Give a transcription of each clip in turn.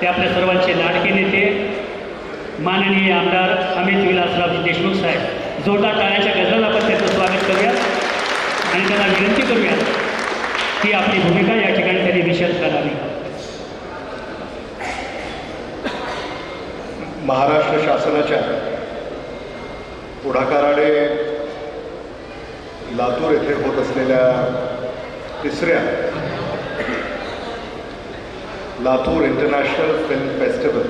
ते आपल्या सर्वांचे लाडके नेते माननीय आमदार अमित विलासरावजी देशमुख साहेब. जोरदार टाळ्याच्या गजरात आपण त्यांचं स्वागत करूया आणि त्यांना विनंती करूया की आपली भूमिका या ठिकाणी त्यांनी विशद करावी. महाराष्ट्र शासनाच्या पुढाकाराने लातूर येथे होत असलेल्या तिसऱ्या लातूर इंटरनॅशनल फिल्म फेस्टिवल.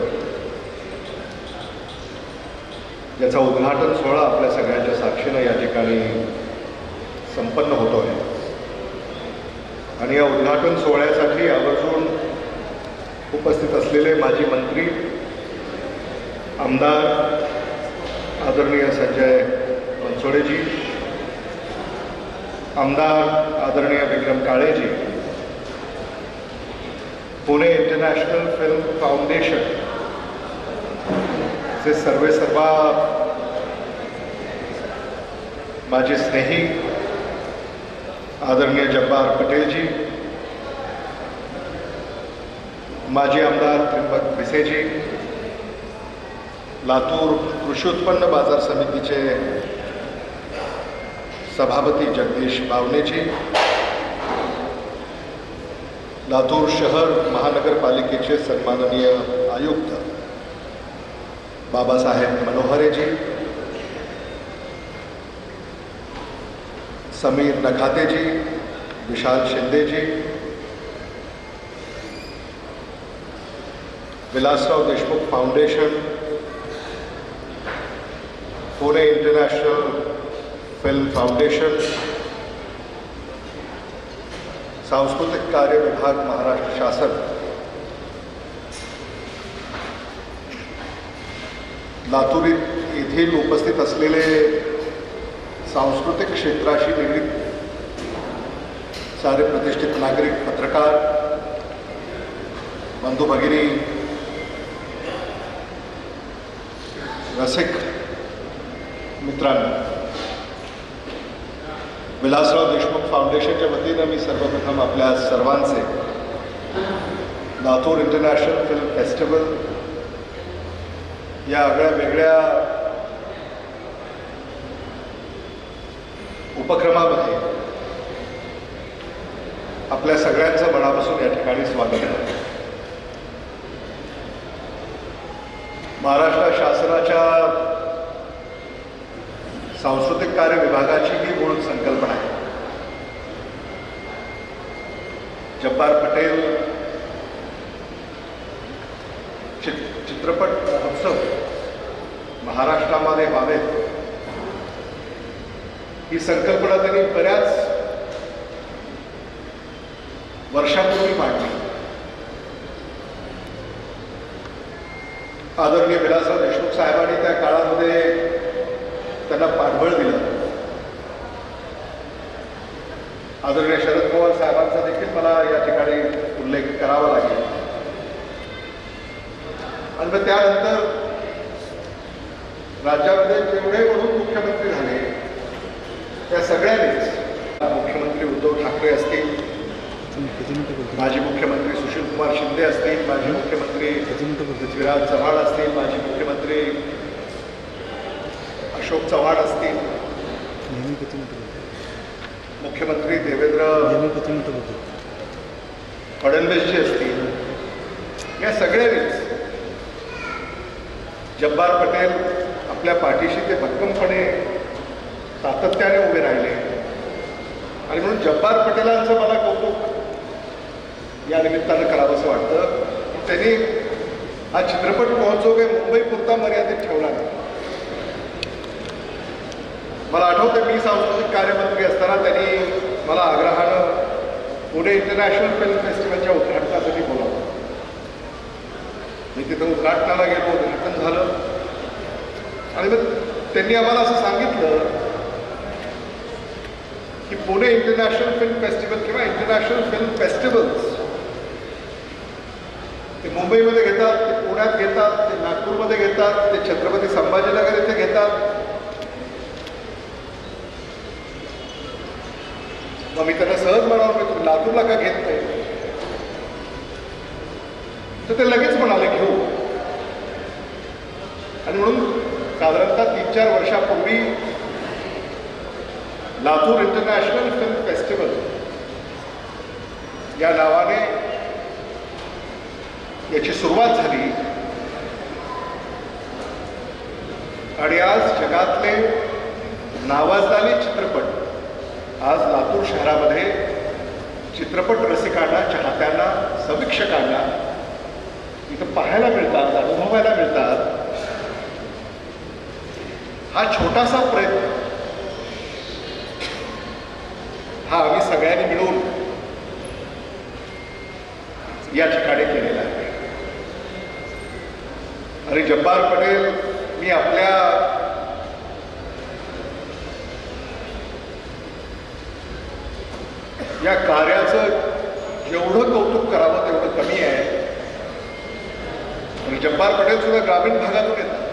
याचा उद्घाटन सोहळा आपल्या सगळ्यांच्या साक्षीनं या ठिकाणी संपन्न होतो आहे. आणि या उद्घाटन सोहळ्यासाठी आवर्जून उपस्थित असलेले माजी मंत्री आमदार आदरणीय संजय बनसोडेजी आमदार आदरणीय विक्रम काळेजी पुणे इंटरनॅशनल फिल्म फाउंडेशन. चे सर्वे सर्वा माझे स्नेही आदरणीय जब्बार पटेलजी माजी आमदार त्रिपक भिसेजी लातूर कृषी उत्पन्न बाजार समितीचे सभापती जगदीश बावनेजी लातूर शहर महानगरपालिकेचे सन्माननीय आयुक्त बाबासाहेब मनोहरेजी समीर नखातेजी विशाल शिंदेजी Vilasrao Deshmukh foundation Pune international film foundation सांस्कृतिक कार्य विभाग महाराष्ट्र शासन. लातूर येथील उपस्थित असलेले सांस्कृतिक क्षेत्राशी निगडीत सारे प्रतिष्ठित नागरिक पत्रकार बंधू भगिनी रसिक मित्रांनो विलासराव देशमुख फाउंडेशनच्या वतीनं मी सर्वप्रथम आपल्या सर्वांचे लातूर इंटरनॅशनल फिल्म फेस्टिवल या आगळ्या वेगळ्या उपक्रमामध्ये आपल्या सगळ्यांचं मनापासून या ठिकाणी स्वागत आहे. महाराष्ट्र शासनाच्या सांस्कृतिक कार्य विभागाची ही मूळ संकल्पना आहे. जब्बार पटेल चित चित्रपट महोत्सव महाराष्ट्रामध्ये व्हावेत. ही संकल्पना त्यांनी बऱ्याच वर्षापूर्वी मांडली. आदरणीय विलासराव देशमुख साहेबांनी त्या काळामध्ये त्यांना पाठबळ दिलं. आदरणीय शरद पवार साहेबांचा देखील मला या ठिकाणी उल्लेख करावा लागेल. आणि मग त्यानंतर राज्यामध्ये जेवढे म्हणून मुख्यमंत्री झाले त्या सगळ्यांनीच मुख्यमंत्री उद्धव ठाकरे असतील माजी मुख्यमंत्री सुशील कुमार शिंदे असतील माजी मुख्यमंत्री पृथ्वीराज चव्हाण असतील माजी मुख्यमंत्री अशोक चव्हाण असतील. मुख्यमंत्री देवेंद्र फडणवीसजी असतील. या सगळ्यांनीच जब्बार पटेल आपल्या पाठीशी ते भक्कमपणे सातत्याने उभे राहिले. आणि म्हणून जब्बार पटेलांचं मला कौतुक या निमित्तानं करावंसं वाटतं. त्यांनी हा चित्रपट महोत्सव काही मुंबईपुरता मर्यादित ठेवला नाही. मला आठवतं मी सांस्कृतिक कार्यमंत्री असताना त्यांनी मला आग्रहानं पुणे इंटरनॅशनल फिल्म फेस्टिवलच्या उद्घाटनासाठी बोलावलं. मी तिथं उद्घाटनाला गेलो उद्घाटन झालं. आणि मग त्यांनी आम्हाला असं सांगितलं की पुणे इंटरनॅशनल फिल्म फेस्टिवल किंवा इंटरनॅशनल फिल्म फेस्टिवल्स ते मुंबईमध्ये घेतात ते पुण्यात घेतात ते नागपूरमध्ये घेतात ते छत्रपती संभाजीनगर येथे घेतात मग मी त्यांना सहज म्हणावं की तुम्ही लातूरला का घेत नाही तर ते लगेच म्हणाले घेऊ. आणि म्हणून साधारणतः तीन चार वर्षापूर्वी लातूर इंटरनॅशनल फिल्म फेस्टिवल या नावाने याची सुरुवात झाली. आणि आज जगातले नावाजलेले आज लातूर शहरामध्ये चित्रपट रसिकांना चाहत्यांना समीक्षकांना इथं पाहायला मिळतात अनुभवायला मिळतात. हा छोटासा प्रयत्न हा आम्ही सगळ्यांनी मिळून या ठिकाणी केलेला आहे. आणि जब्बार पटेल मी आपल्या या कार्याचं जेवढं कौतुक करावं तेवढं कमी आहे. आणि जब्बार पटेल सुद्धा ग्रामीण भागातून येतात.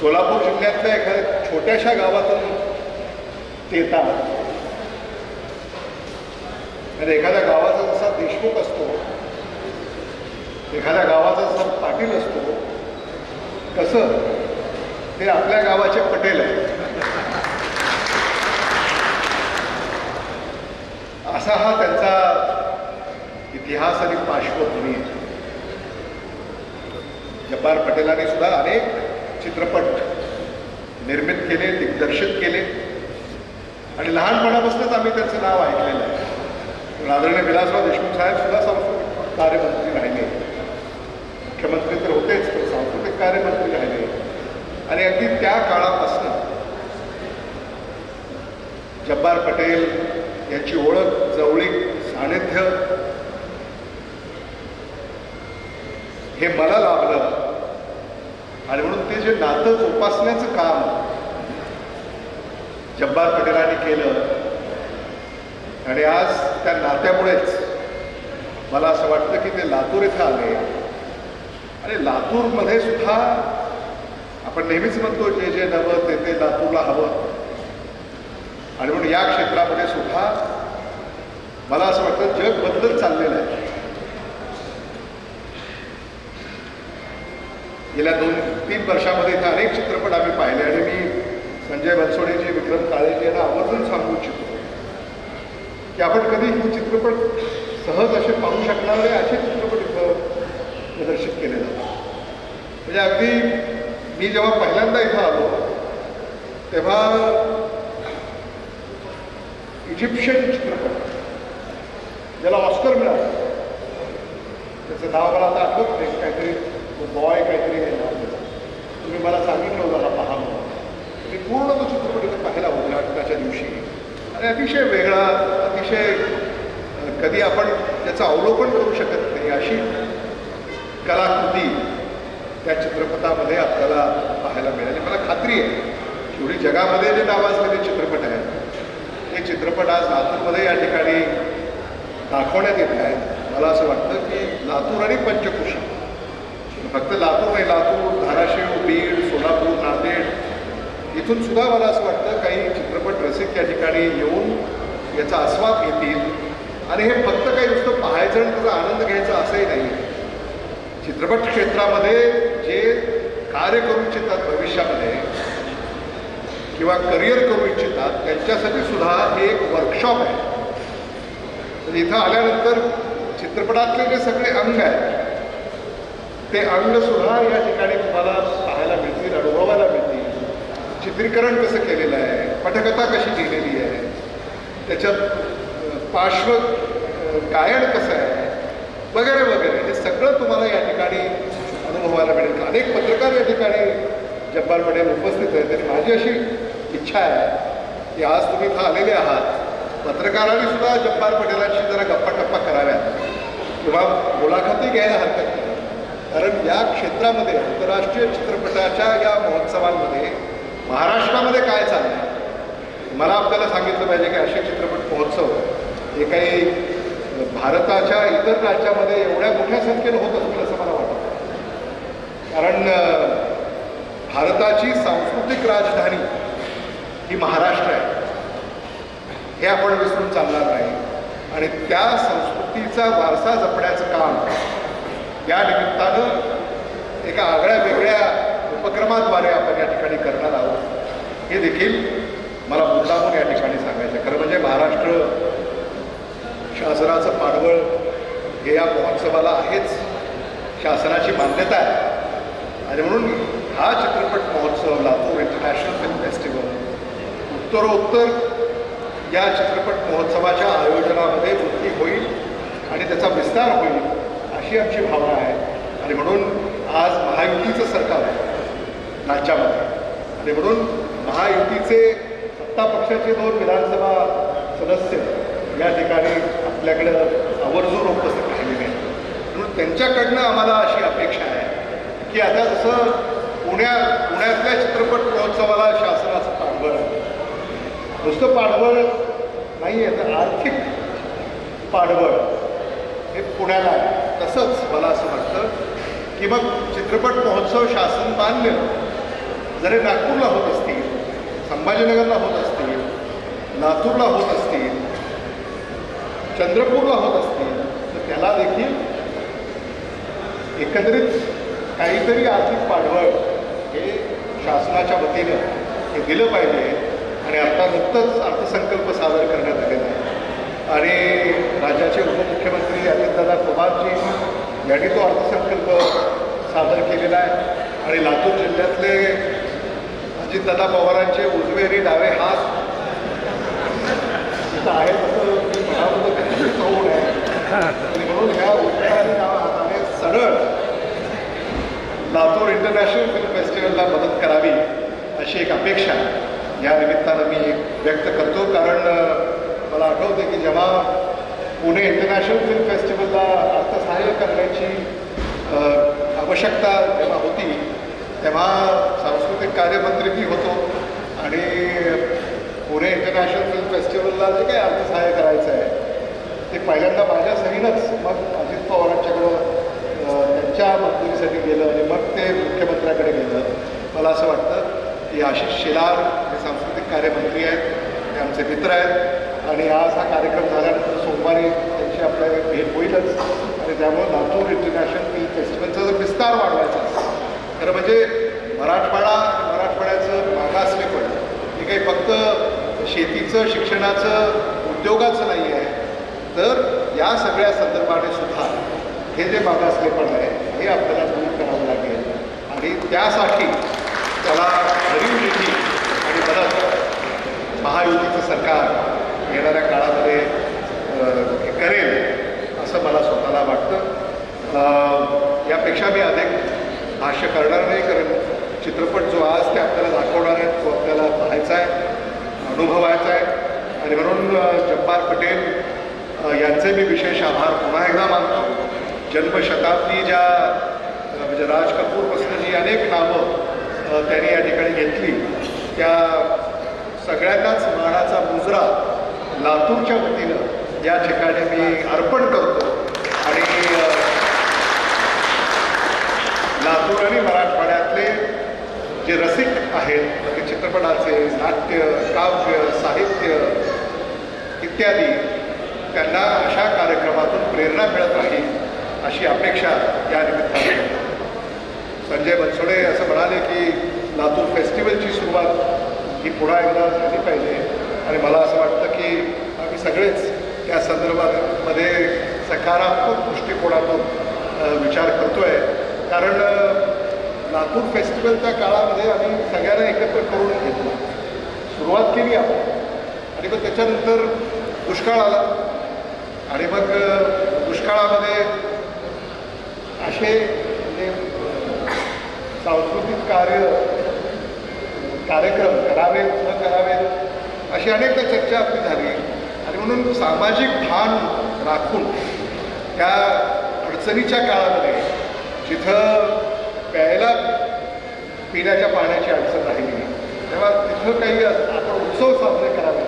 सोलापूर जिल्ह्यातल्या एखाद्या छोट्याशा गावातून ते येतात. आणि एखाद्या गावाचा जसा देशमुख असतो एखाद्या गावाचा जसा पाटील असतो तसं ते आपल्या गावाचे पटेल आहे असा हा त्यांचा इतिहास आणि पार्श्वभूमी. आहे जब्बार पटेलांनी सुद्धा अनेक चित्रपट निर्मित केले दिग्दर्शित केले. आणि लहानपणापासूनच आम्ही त्यांचं नाव ऐकलेलं आहे. आदरणीय विलासराव देशमुख साहेब सुद्धा सांस्कृतिक कार्यमंत्री राहिले. मुख्यमंत्री तर होतेच पण सांस्कृतिक कार्यमंत्री राहिले. आणि अगदी त्या काळापासून जब्बार पटेल याची ओळख जवळीक सानिध्य. हे मला लाभलं. आणि म्हणून ते जे नातं जोपासण्याचं काम जब्बार पटेलांनी केलं. आणि आज त्या नात्यामुळेच मला असं वाटतं की ते लातूर इथं आले. आणि लातूरमध्ये सुद्धा आपण नेहमीच म्हणतो जे जे नवं ते ते लातूरला हवं. आणि म्हणून या क्षेत्रामध्ये सुद्धा मला असं वाटतं जग बदलत चाललेलं आहे. गेल्या दोन तीन वर्षामध्ये इथे अनेक चित्रपट आम्ही पाहिले आणि मी संजय बनसोडेजी विक्रम काळेजी यांना आवर्जून सांगू इच्छितो की आपण कधी हे चित्रपट सहज असे पाहू शकणार नाही असे चित्रपट इथं प्रदर्शित केले जातात. म्हणजे अगदी मी जेव्हा पहिल्यांदा इथं आलो तेव्हा इजिप्शियन चित्रपट. ज्याला ऑस्कर मिळाला. त्याचं नाव मला आता आठवत नाही. काहीतरी बॉय काहीतरी हे नाव तुम्ही मला सांगितलं होतं हा पहा म्हणून. मी पूर्ण तो चित्रपट इथे पाहिला उद्घाटनाच्या दिवशी. आणि अतिशय वेगळा अतिशय कधी आपण त्याचं अवलोकन करू शकत नाही. अशी कलाकृती त्या चित्रपटामध्ये आपल्याला पाहायला मिळाली. मला खात्री आहे. एवढी जगामध्ये जे नावाजलेले चित्रपट आहेत हे चित्रपट आज लातूरमध्ये या ठिकाणी दाखवण्यात येत आहेत. मला असं वाटतं की लातूर आणि पंचकृषी फक्त लातूर नाही लातूर धाराशिव बीड सोलापूर नांदेड इथून सुद्धा मला असं वाटतं काही चित्रपट रसिक या ठिकाणी येऊन याचा आस्वाद घेतील. आणि हे फक्त काही नुसतं पाहायचं आणि त्याचा आनंद घ्यायचा असंही नाही. चित्रपट क्षेत्रामध्ये जे कार्य करू इच्छितात भविष्यामध्ये किंवा करिअर करू इच्छितात त्यांच्यासाठी सुद्धा हे एक वर्कशॉप आहे. तर इथं आल्यानंतर चित्रपटातले जे सगळे अंग आहेत ते अंग सुद्धा या ठिकाणी तुम्हाला पाहायला मिळतील अनुभवायला मिळतील. चित्रीकरण कसं केलेलं आहे पटकथा कशी लिहिलेली आहे त्याच्यात पार्श्व गायन कसं आहे वगैरे वगैरे हे सगळं तुम्हाला या ठिकाणी अनुभवायला मिळेल. अनेक पत्रकार या ठिकाणी जब्बार उपस्थित आहेत आणि माझी अशी इच्छा आहे. की आज तुम्ही इथं आलेले आहात. पत्रकारांनी सुद्धा जब्बार पटेलांशी जरा गप्पा टप्पा कराव्यात. किंवा मुलाखती घ्यायला हरकत नाही. कारण या क्षेत्रामध्ये आंतरराष्ट्रीय चित्रपटाच्या या महोत्सवांमध्ये महाराष्ट्रामध्ये काय चाललं आहे मला आपल्याला सांगितलं पाहिजे की असे चित्रपट महोत्सव हे काही भारताच्या इतर राज्यामध्ये एवढ्या मोठ्या संख्येनं होत असतील असं मला वाटतं. कारण भारताची सांस्कृतिक राजधानी ही महाराष्ट्र आहे. हे आपण विसरून चालणार नाही. आणि त्या संस्कृतीचा वारसा जपण्याचं काम या निमित्तानं एका आगळ्या वेगळ्या उपक्रमाद्वारे आपण या ठिकाणी करणार आहोत. हे देखील मला मुद्दामून या ठिकाणी सांगायचं आहे. खरं म्हणजे महाराष्ट्र शासनाचं पाठबळ हे या महोत्सवाला आहेच. शासनाची मान्यता आहे. आणि म्हणून हा चित्रपट महोत्सव लातूर इंटरनॅशनल फिल्म फेस्टिवल उत्तरोत्तर या चित्रपट महोत्सवाच्या आयोजनामध्ये वृत्ती होईल आणि त्याचा विस्तार होईल अशी आमची भावना आहे. आणि म्हणून आज महायुतीचं सरकार आहे राज्यामध्ये. आणि म्हणून महायुतीचे सत्ता पक्षाचे दोन विधानसभा सदस्य या ठिकाणी आपल्याकडं आवर्जून उपस्थित राहिलेले आहेत. म्हणून त्यांच्याकडनं आम्हाला अशी अपेक्षा आहे की आता जसं पुण्या पुण्यातल्या चित्रपट महोत्सवाला शासन नुसतं पाठबळ नाही आहे तर आर्थिक पाठबळ हे पुण्याला आहे. तसंच मला असं वाटतं की मग चित्रपट महोत्सव शासन मान्य. जरी नागपूरला होत असतील संभाजीनगरला होत असतील लातूरला होत असतील चंद्रपूरला होत असतील तर त्याला देखील एकंदरीत काहीतरी आर्थिक पाठबळ हे शासनाच्या वतीनं हे दिलं पाहिजे. आणि आता नुकतंच अर्थसंकल्प सादर करण्यात आलेला आहे. आणि राज्याचे उपमुख्यमंत्री अजितदादा पवारजी यांनी तो अर्थसंकल्प सादर केलेला आहे. आणि लातूर जिल्ह्यातले अजितदादा पवारांचे उजवेरी डावे हात तिथं आहे तसं मी म्हणावं आणि म्हणून ह्या उजव्या डाव्या हाताने सरळ लातूर इंटरनॅशनल फिल्म फेस्टिवलला मदत करावी अशी एक अपेक्षा आहे. या निमित्तानं मी व्यक्त करतो. कारण मला आठवते की जेव्हा पुणे इंटरनॅशनल फिल्म फेस्टिवलला अर्थसहाय्य करण्याची आवश्यकता जेव्हा होती तेव्हा सांस्कृतिक कार्यमंत्री मी होतो. आणि पुणे इंटरनॅशनल फिल्म फेस्टिवलला जे काही अर्थसहाय्य करायचं आहे ते पहिल्यांदा माझ्या सहीनंच मग अजित पवारांच्याकडं त्यांच्या मंजुरीसाठी गेलं आणि मग ते मुख्यमंत्र्याकडे गेलं. मला असं वाटतं की आशिष शेलार कार्यमंत्री आहेत ते आमचे मित्र आहेत. आणि आज हा कार्यक्रम झाल्यानंतर सोमवारी त्यांची आपल्या भेट होईलच. आणि त्यामुळे लातूर इंटरनॅशनल फिल्म फेस्टिवलचा जर विस्तार वाढवायचा असेल खरं म्हणजे मराठवाडा मराठवाड्याचं मागासलेपण हे काही फक्त शेतीचं शिक्षणाचं उद्योगाचं नाही आहे. तर या सगळ्या संदर्भाने सुद्धा हे जे मागासलेपण आहे हे आपल्याला दूर करावं लागेल. आणि त्यासाठी त्याला भरीव निधी आणि मदत महायुतीचं सरकार येणाऱ्या काळामध्ये हे करेल असं मला स्वतःला वाटतं. यापेक्षा मी अधिक भाष्य करणार नाही कारण चित्रपट जो आज ते आपल्याला दाखवणार आहेत तो आपल्याला पाहायचा आहे अनुभवायचा आहे. आणि म्हणून जब्बार पटेल यांचे मी विशेष आभार पुन्हा एकदा मानतो. जन्मशताब्दी ज्या म्हणजे राज कपूरपासून जी अनेक नावं त्यांनी या ठिकाणी घेतली त्या सगळ्यांनाच मानाचा मुजरा लातूरच्या वतीनं या ठिकाणी मी अर्पण करतो आणि अ, लातूर आणि मराठवाड्यातले जे रसिक आहेत म्हणजे चित्रपटाचे नाट्य काव्य साहित्य इत्यादी त्यांना अशा कार्यक्रमातून प्रेरणा मिळत राहील अशी अपेक्षा या निमित्ताने. संजय बनसोडे असं म्हणाले की लातूर फेस्टिवलची सुरुवात ही पुन्हा एकदा झाली पाहिजे. आणि मला असं वाटतं की आम्ही सगळेच त्या संदर्भामध्ये सकारात्मक दृष्टिकोनातून विचार करतो आहे कारण लातूर फेस्टिवलच्या काळामध्ये आम्ही सगळ्यांना एकत्र करून घेतलं. सुरुवात केली आपण. आणि मग त्याच्यानंतर दुष्काळ आला. आणि मग दुष्काळामध्ये असे म्हणजे सांस्कृतिक कार्य कार्यक्रम करावेत न करावेत अशी अनेकदा चर्चा आपली झाली. आणि म्हणून सामाजिक भान राखून त्या अडचणीच्या काळामध्ये जिथं पिण्याच्या पाण्याची अडचण राहिली तेव्हा तिथं काही आपण उत्सव साजरे करावे.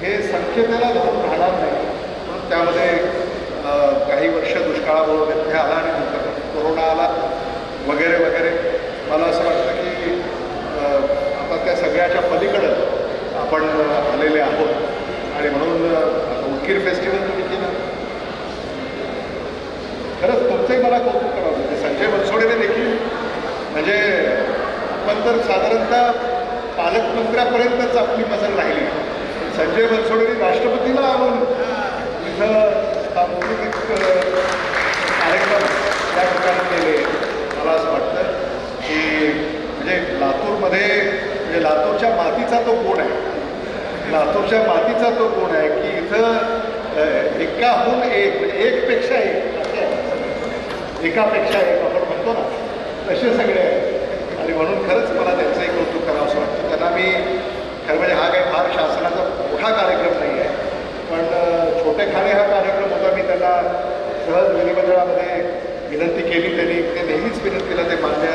हे संख्यतेला धरून राहणार नाही. म्हणून त्यामध्ये काही वर्ष दुष्काळामुळे व्यत्यय आला आणि नंतर कोरोना आला वगैरे वगैरे. मला असं वाटतं की आता त्या सगळ्याच्या पलीकडं आपण आलेले आहोत. आणि म्हणून आता उदगीर फेस्टिवल तुम्ही केलं. खरंच तुमचंही मला कौतुक करावं संजय बनसोडेने देखील म्हणजे आपण तर साधारणतः पालकमंत्र्यापर्यंतच आपली मजल राहिली. संजय बनसोडेंनी राष्ट्रपतीला आणून इथं कार्यक्रम त्या ठिकाणी केले. मला असं वाटतं की म्हणजे लातूरमध्ये म्हणजे लातूरच्या मातीचा तो गुण आहे? लातूरच्या मातीचा तो गुण आहे की इथं एकाहून एक एकपेक्षा एक एकापेक्षा एक आपण म्हणतो ना तसे सगळे म्हणून खरंच मला त्यांचंही कौतुक करावं असं वाटतं. त्यांना मी खरं म्हणजे हा काही फार शासनाचा मोठा कार्यक्रम नाही आहे. पण अ, छोटेखाने हा कार्यक्रम होता. मी त्यांना सहज विधिमंडळामध्ये विनंती केली. त्यांनी ते नेहमीच विनंतीला ते मान्य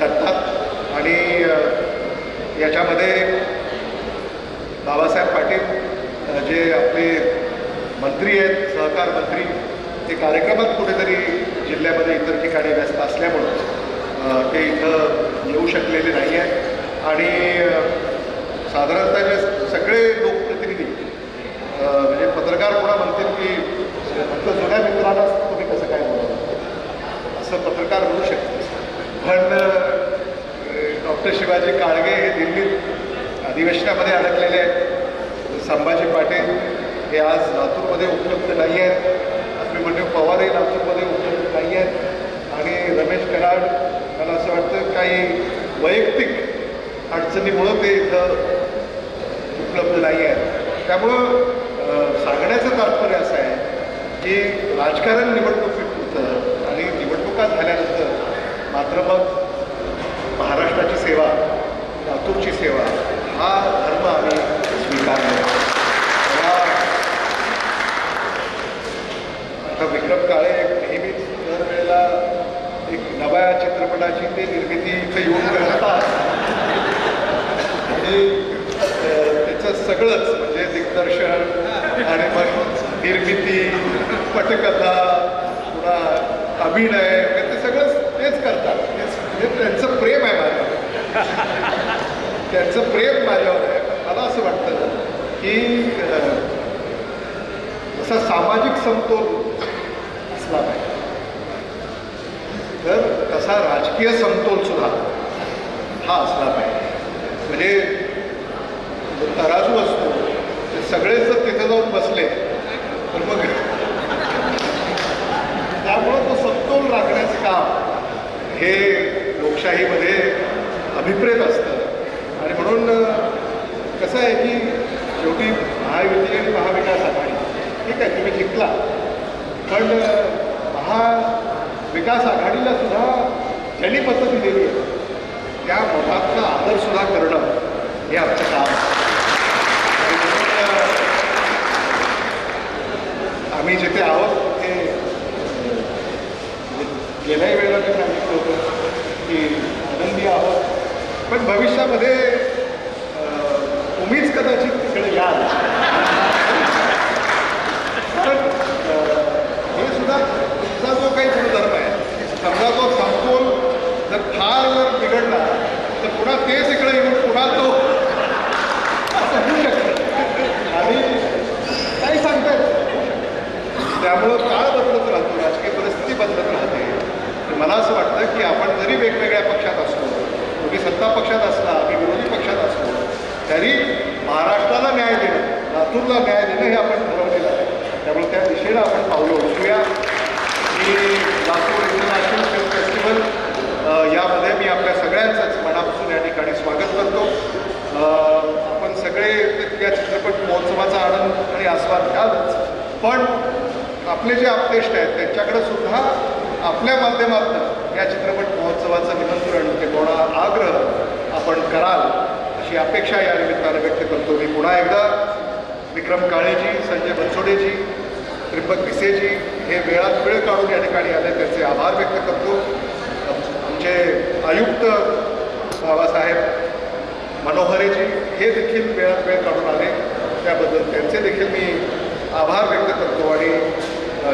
करतात. आणि याच्यामध्ये बाबासाहेब पाटील जे आपले मंत्री आहेत सहकार मंत्री ते कार्यक्रमात कुठेतरी जिल्ह्यामध्ये इतर ठिकाणी व्यस्त असल्यामुळं ते इथं येऊ शकलेले नाही आहेत. आणि साधारणतः जे सगळे लोकप्रतिनिधी म्हणजे पत्रकार कोणा म्हणतील की फक्त जुन्या मित्रांना तुम्ही कसं काय बोलता? असं पत्रकार म्हणू शकतो पण डॉक्टर शिवाजी काळगे हे दिल्लीत अधिवेशनामध्ये अडकलेले आहेत. संभाजी पाटील हे आज लातूरमध्ये उपलब्ध नाही आहेत. अभिमन्यू पवारही लातूरमध्ये उपलब्ध नाही आहेत. आणि रमेश कराड मला असं वाटतं काही वैयक्तिक अडचणीमुळं ते इथं उपलब्ध नाही आहेत. त्यामुळं सांगण्याचं तात्पर्य असं आहे की राजकारण निवडणुकीपुरतं आणि निवडणुका झाल्यानंतर मात्र मग महाराष्ट्राची सेवा लातूरची सेवा हा धर्म आम्ही स्वीकारला आता विक्रम काळे एक नव्या चित्रपटाची ते निर्मिती इथं येऊन करतात. आणि त्याचं सगळंच म्हणजे दिग्दर्शन आणि मग निर्मिती पटकथा पुन्हा अभिनय वगैरे ते सगळंच तेच करतात. तेच म्हणजे त्यांचं प्रेम आहे माझ्यावर. त्यांचं प्रेम माझ्यावर आहे. मला असं वाटतं की अ, जसा सामाजिक समतोल असला पाहिजे तर तसा राजकीय समतोल सुद्धा हा असला पाहिजे. म्हणजे जो तराजू असतो ते सगळेच जर तिथं जाऊन बसले तर मग त्यामुळं तो समतोल राखण्याचं काम हे लोकशाहीमध्ये अभिप्रेत असतं. आणि म्हणून कसं आहे की शेवटी महायुती आणि महाविकास आघाडी ठीक आहे तुम्ही जिंकला पण महा विकास आघाडीला सुद्धा ज्यांनी पद्धती दिली आहे त्या मताचा आदर सुद्धा करणं हे आमचं काम आम्ही जिथे आहोत ते गेल्याही वेळेला मी सांगितलं होतं की आनंदी आहोत. पण भविष्यामध्ये अं, तुम्हीच कदाचित तिकडे याल पण अं, हे सुद्धा तुमचा जो काही गुणधर्म आहे समजा तो समतोल जर फार जर बिघडला तर पुन्हा तेच इकडे येऊन पुन्हा तो असं होऊ शकतं आणि काही सांगता येत नाही. त्यामुळं काळ बदलत राहतो राजकीय परिस्थिती बदलत राहते तर मला असं वाटतं की आपण जरी वेगवेगळ्या पक्षात असलो तुम्ही सत्ता पक्षात असला आम्ही विरोधी पक्षात असलो तरी महाराष्ट्राला न्याय देणं लातूरला न्याय देणं हे आपण ठरवलेलं आहे त्यामुळे त्या दिशेला आपण पावलं उचलूया मी लातूर इंटरनॅशनल फिल्म फेस्टिवल अ, यामध्ये मी आपल्या सगळ्यांचंच मनापासून या ठिकाणी स्वागत करतो अ, आपण सगळे या चित्रपट महोत्सवाचा आनंद आणि आस्वाद घ्यालच पण आपले जे आपतेष्ट आहेत त्यांच्याकडे सुद्धा आपल्या माध्यमातून या चित्रपट महोत्सवाचं निमंत्रण किंवा आग्रह आपण कराल अशी अपेक्षा या निमित्तानं व्यक्त करतो मी पुन्हा एकदा. विक्रम काळेजी संजय बनसोडेजी त्रिपक पिसेजी हे वेळात वेळ काढून या ठिकाणी आले त्याचे आभार व्यक्त करतो. आमचे आयुक्त बाबासाहेब मनोहरेजी हे देखील वेळात वेळ काढून आले. त्याबद्दल त्यांचे देखील मी आभार व्यक्त करतो आणि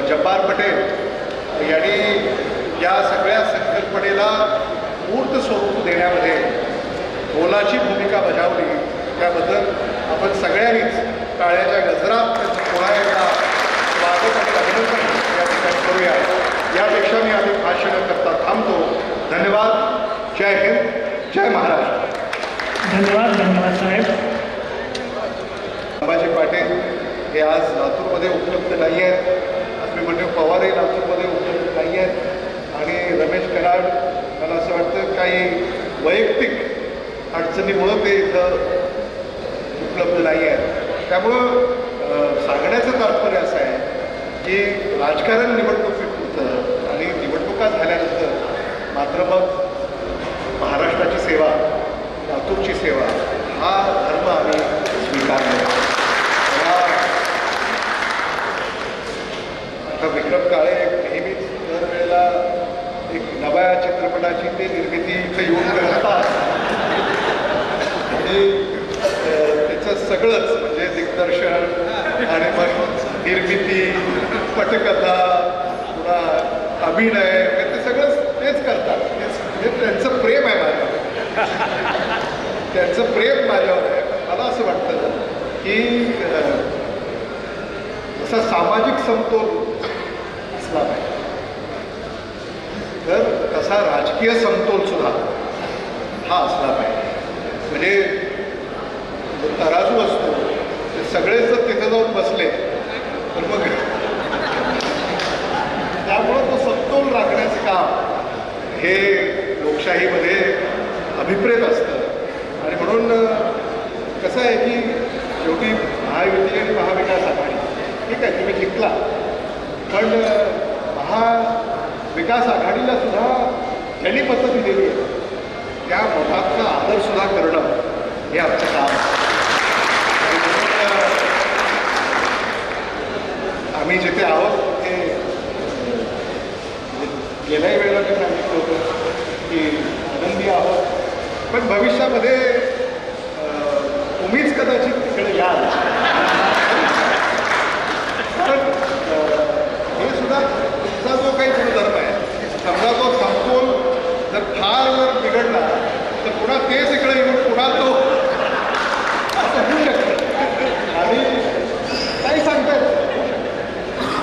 जब्बार पटेल यांनी या सगळ्या संकल्पनेला मूर्त स्वरूप देण्यामध्ये मोलाची भूमिका बजावली. त्याबद्दल आपण सगळ्यांनीच काळ्याच्या गजरात त्यांचं पुन्हा एकदा स्वागत आणि अभिनंदन या ठिकाणी करूया. यापेक्षा मी आम्ही भाषण करता थांबतो. धन्यवाद. जय हिंद. जय महाराष्ट्र. धन्यवाद धन्यवाद साहेब. संभाजी पाटील हे आज लातूरमध्ये उपलब्ध नाही आहेत. म्हणजे पवारही लातूरमध्ये उपलब्ध नाही आहेत. आणि रमेश कराड मला असं वाटतं काही वैयक्तिक अडचणीमुळं ते इथं उपलब्ध नाही आहेत. त्यामुळं सांगण्याचं तात्पर्य असं आहे की राजकारण निवडणुकीपुरतं आणि निवडणुका झाल्यानंतर मात्र मग महाराष्ट्राची सेवा लातूरची सेवा. हा धर्म आम्ही स्वीकारला आता विक्रम काळे नेहमीच दरवेळेला एक नव्या चित्रपटाची ते निर्मिती इथं येऊन करतात. आणि त्याचं सगळंच म्हणजे दिग्दर्शन आणि मग निर्मिती पटकथा पुन्हा अभिनय म्हणजे ते सगळंच तेच करतात. तेच म्हणजे त्यांचं प्रेम आहे माझं. त्यांचं प्रेम माझ्यावर आहे. मला असं वाटतं की असा जसा सामाजिक समतोल असला पाहिजे. तर तसा राजकीय समतोल सुद्धा हा असला पाहिजे. म्हणजे जो तराजू असतो ते सगळेच जर तिथं जाऊन बसले तर मग त्यामुळं तो समतोल राखण्याचं काम हे लोकशाहीमध्ये अभिप्रेत असतं. कसं आहे की शेवटी महायुती आणि महाविकास आघाडी ठीक आहे तुम्ही जिंकला. पण महाविकास आघाडीला सुद्धा ज्यांनी पद्धती दिली आहे. त्या मताचा आदरसुद्धा करणं हे आमचं काम आम्ही जिथे आहोत ते गेल्याही वेळेला मी सांगितलं होतं की आनंदी आहोत. पण भविष्यामध्ये अं, तुम्हीच कदाचित तिकडे याल पण अं, हे सुद्धा तुमचा जो काही गुणधर्म आहे समजा तो समतोल जर फार जर बिघडला तर पुन्हा तेच इकडे येऊन पुन्हा तो असं होऊ शकतं. आणि काही सांगता येत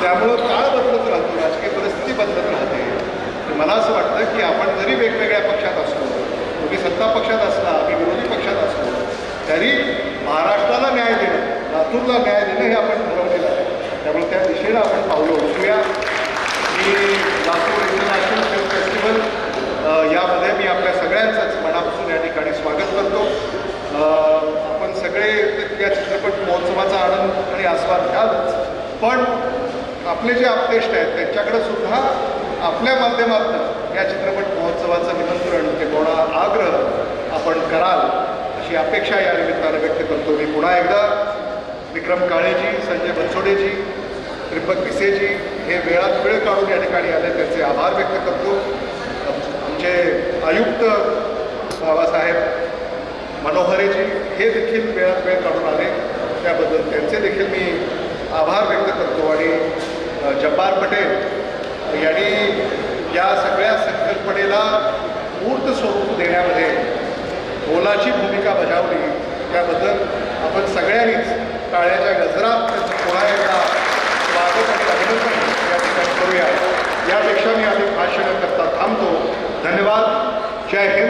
त्यामुळं काळ बदलत राहतो राजकीय परिस्थिती बदलत राहते. तर मला असं वाटतं की आपण जरी वेगवेगळ्या पक्षात असलो तुम्ही सत्ता पक्षात असला आम्ही विरोधी पक्षात असलो तरी महाराष्ट्राला न्याय देणं लातूरला न्याय देणं हे आपण ठरवलेलं आहे. त्यामुळे त्या दिशेनं आपण पावलं उचलूया. की लातूर इंटरनॅशनल फिल्म फेस्टिवल यामध्ये मी आपल्या सगळ्यांचंच मनापासून या ठिकाणी स्वागत करतो. आपण सगळे या चित्रपट महोत्सवाचा आनंद आणि आस्वाद घ्यालच. पण आपले जे आपतेष्ट आहेत त्यांच्याकडे सुद्धा आपल्या माध्यमातून या चित्रपट महोत्सवाचं निमंत्रण किंवा आग्रह आपण कराल अशी अपेक्षा या निमित्तानं व्यक्त करतो मी पुन्हा एकदा. विक्रम काळेजी संजय बनसोडेजी त्रिपक पिसेजी हे वेळात वेळ काढून या ठिकाणी आले त्यांचे आभार व्यक्त करतो. आमचे आयुक्त बाबासाहेब मनोहरेजी हे देखील वेळात वेळ काढून आले. त्याबद्दल त्यांचे देखील मी आभार व्यक्त करतो आणि जब्बार पटेल यांनी या सगळ्या संकल्पनेला मूर्त स्वरूप देण्यामध्ये मोलाची भूमिका बजावली. त्याबद्दल आपण सगळ्यांनीच टाळ्याच्या गजरात त्यांचं पुन्हा एकदा स्वागत आणि अभिनंदन या ठिकाणी करूया. यापेक्षा मी आम्ही भाषण करता थांबतो. धन्यवाद. जय हिंद